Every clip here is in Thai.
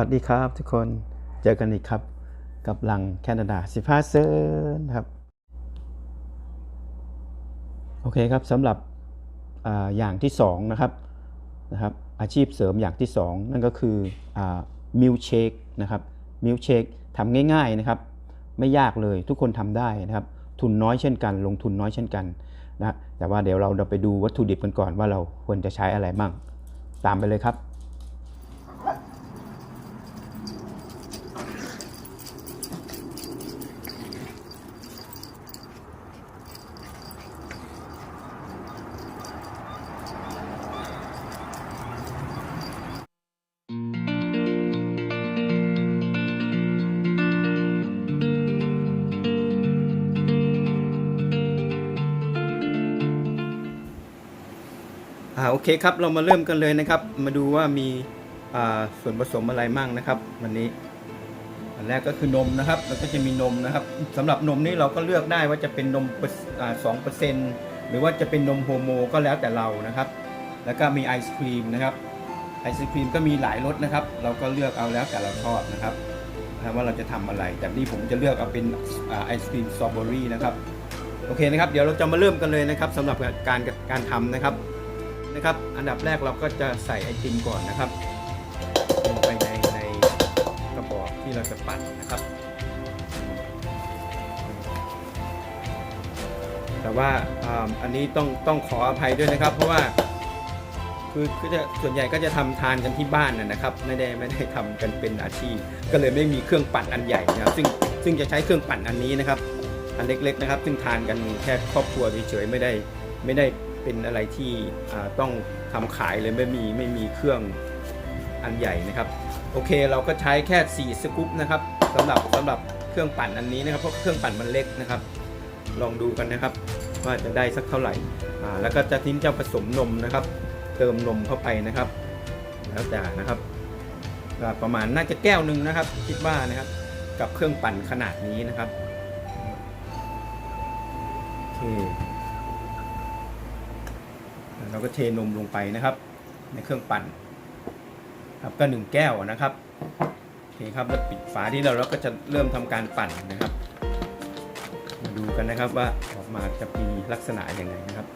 วัสดีครับทุกคนเจอกันอีกครับ กับหลังแคนาดาสิพาเซนครับ โอเคครับสำหรับออย่างที่2นะครับนะครับ อาชีพเสริมอย่างที่ 2 นั่นก็คือมิลเชคนะครับมิลเชคทำง่ายๆนะครับ ไม่ยากเลยทุกคนทำได้นะครับ ทุนน้อยเช่นกัน ลงทุนน้อยเช่นกันนะแต่ว่าเดี๋ยวเราเราไปดูวัตถุดิบกันก่อนว่าเราควรจะใช้อะไรมั่งตามไปเลยครับ โอเคครับ เรามาเริ่มกันเลยนะครับ มาดูว่ามีส่วนผสมอะไรมั่งนะครับ วันนี้ อันแรกก็คือนมนะครับแล้วก็จะมีนมนะครับสำหรับนมนี่เราก็เลือกได้ว่าจะเป็นนมสองเปอร์เซ็นต์หรือว่าจะเป็นนมโฮโมก็แล้วแต่เรานะครับ แล้วก็มีไอศครีมนะครับไอศครีมก็มีหลายรสนะครับ เราก็เลือกเอาแล้วแต่เราชอบนะครับว่าเราจะทำอะไร แต่นี่ผมจะเลือกเอาเป็นไอศครีมสตรอเบอรี่นะครับโอเคนะครับ เดี๋ยวเราจะมาเริ่มกันเลยนะครับสำหรับการการทำนะครับ นะครับ อันดับแรกเราก็จะใส่ไอติมก่อนนะครับลงไปในในกระบอกที่เราจะปั่นนะครับ แต่ว่าอ่าอันนี้ต้องต้องขออภัยด้วยนะครับ เพราะว่าคือก็จะส่วนใหญ่ก็จะทำทานกันที่บ้านนะนะครับ ไม่ได้ไม่ได้ทำกันเป็นอาชีพ ก็เลยไม่มีเครื่องปั่นอันใหญ่นะครับ ซึ่งซึ่งจะใช้เครื่องปั่นอันนี้นะครับ อันเล็กๆนะครับ ซึ่งทานกันแค่ครอบครัวเฉยๆไม่ได้ไม่ได้ เป็นอะไรที่ต้องทำขายเลยไม่มีไม่มีเครื่องอันใหญ่นะครับ โอเคเราก็ใช้แค่ 4 สกู๊ปนะครับสำหรับสำหรับเครื่องปั่นอันนี้นะครับเพราะเครื่องปั่นมันเล็กนะครับ ลองดูกันนะครับ ว่าจะได้สักเท่าไหร่อ่าแล้วก็จะทิ้งจะผสมนมนะครับ เติมนมเข้าไปนะครับ แล้วแต่นะครับประมาณน่าจะแก้วหนึ่งนะครับ คิดว่านะครับ กับเครื่องปั่นขนาดนี้นะครับโอเค เราก็เทนมลงไปนะครับ ในเครื่องปั่น ครับก็หนึ่งแก้วนะครับโอเคครับแล้วปิดฝาที่เราแล้วก็จะเริ่มทำการปั่นนะครับ มาดูกันนะครับว่าออกมาจะมีลักษณะอย่างไรนะครับ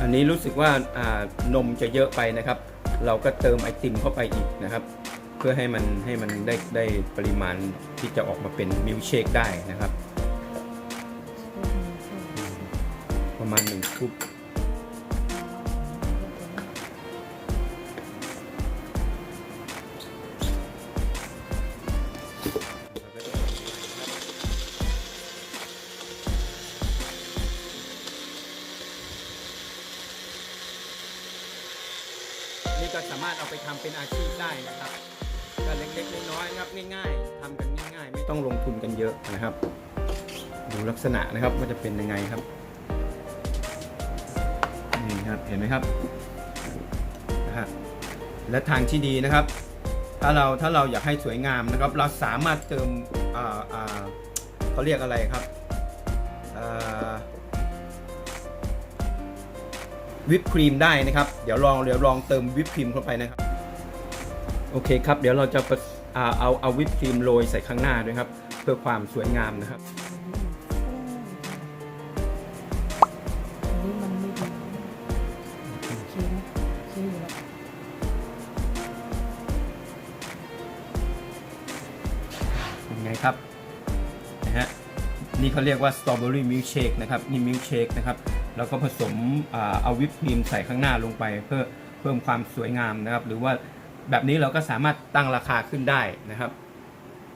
อันนี้รู้สึกว่าอ่านมจะเยอะไปนะครับ เราก็เติมไอติมเข้าไปอีกนะครับ เพื่อให้มันให้มันได้ได้ปริมาณที่จะออกมาเป็นมิลค์เชคได้นะครับ ประมาณหนึ่งคุป ก็สามารถเอาไปทำเป็นอาชีพได้นะครับก็เล็กๆน้อยๆนะครับง่ายๆทำกันง่ายๆ ไม่ต้องลงทุนกันเยอะนะครับ ดูลักษณะนะครับว่าจะเป็นยังไงครับนี่ครับเห็นไหมครับนะฮะและทางที่ดีนะครับ ถ้าเราถ้าเราอยากให้สวยงามนะครับ เราสามารถเติมอ่าเขาเรียกอะไรครับอ่า วิปครีมได้นะครับ เดี๋ยวลองเดี๋ยวลองเติมวิปครีมเข้าไปนะครับ โอเคครับ เดี๋ยวเราจะประอ่าเอาเอาวิปครีมโรยใส่ข้างหน้าด้วยครับ เพื่อความสวยงามนะครับอันนี้มันไม่ดีโอะโอเช่นไงครับนะฮะนี่เขาเรียกว่าสตรอเบอรี่มิลค์เชคนะครับ นี่มิลค์เชคนะครับ แล้วก็ผสมเอาวิปครีมใส่ข้างหน้าลงไป เพื่อเพิ่มความสวยงามนะครับ หรือว่าแบบนี้เราก็สามารถตั้งราคาขึ้นได้นะครับ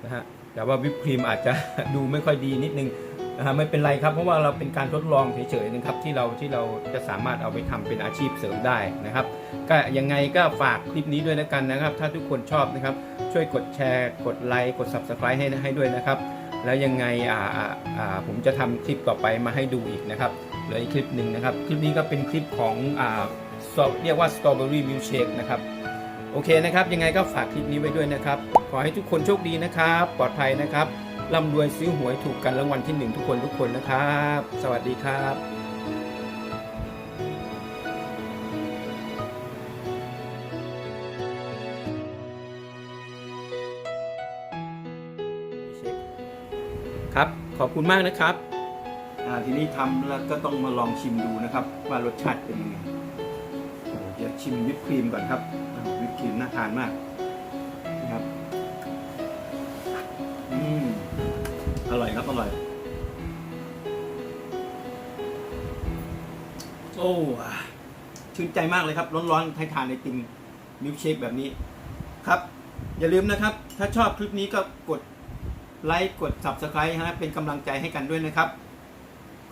นะฮะแต่ว่าวิปครีมอาจจะดูไม่ค่อยดีนิดนึงนะฮะไม่เป็นไรครับ เพราะว่าเราเป็นการทดลองเฉยๆนะครับที่เราที่เราจะสามารถเอาไปทำเป็นอาชีพเสริมได้นะครับ ก็ยังไงก็ฝากคลิปนี้ด้วยนะกันนะครับ ถ้าทุกคนชอบนะครับ ช่วยกดแชร์กดไลค์กด Subscribe ให้ให้ด้วยนะครับ แล้วยังไงอ่าอ่าผมจะทำคลิปต่อไปมาให้ดูอีกนะครับ เหลืออีกคลิปหนึ่งนะครับ คลิปนี้ก็เป็นคลิปของอ่าเรียกว่า strawberry milkshake นะครับ โอเคนะครับ ยังไงก็ฝากคลิปนี้ไว้ด้วยนะครับ ขอให้ทุกคนโชคดีนะครับ ปลอดภัยนะครับร่ำรวยซื้อหวยถูกกันรางวัลที่หนึ่งทุกคนทุกคนนะครับ สวัสดีครับครับ ขอบคุณมากนะครับ ทีนี้ทำแล้วก็ต้องมาลองชิมดูนะครับว่ารสชาติเป็นยังไงโอ้เดี๋ยวชิมวิปครีมก่อนครับวิปครีมน่าทานมากนะครับอืมอร่อยครับอร่อย โอ้ชื่นใจมากเลยครับ ร้อนๆให้ทานไอติมมิลเชคแบบนี้ครับ อย่าลืมนะครับ ถ้าชอบคลิปนี้ก็กดไลค์กด Subscribe ฮะเป็นกำลังใจให้กันด้วยนะครับ